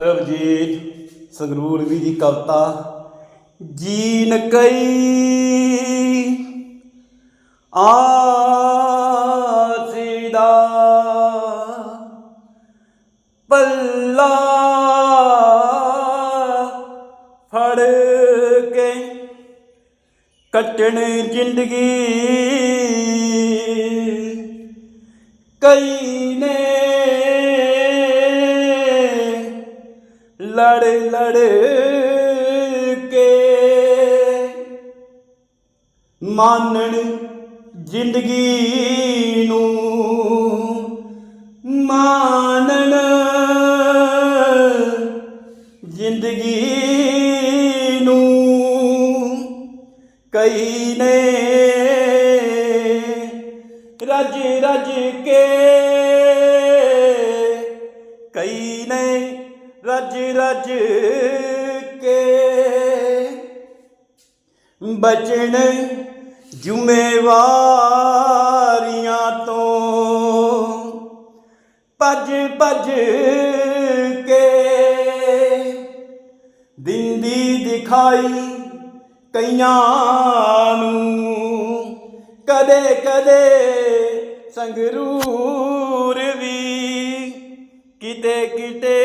ਅਵਜੀਤ ਸੰਗਰੂਰ ਵੀ ਦੀ ਕਵਿਤਾ jean ਕਈ ਆਸੀਦਾ ਪੱਲਾ ਫੜ ਕੇ ਕੱਟਣ ਜ਼ਿੰਦਗੀ ਕਈ ਨੇ ਲੜ ਲੜ ਕੇ। ਮਾਨਣ ਜ਼ਿੰਦਗੀ ਨੂੰ ਮਾਨਣ ਜ਼ਿੰਦਗੀ ਨੂੰ ਕਈ ਨੇ ਰਜ ਰਜ ਕੇ। ਕਈ ਨੇ ਰਜ ਰਜ ਕੇ ਬਚਣ ਜ਼ਿੰਮੇਵਾਰੀਆਂ ਤੋਂ ਭੱਜ ਭੱਜ ਕੇ ਦਿੰਦੀ ਦਿਖਾਈ ਕਈਆਂ ਨੂੰ ਕਦੇ ਕਦੇ ਸੰਗਰੂਰ ਵੀ ਕਿਤੇ ਕਿਤੇ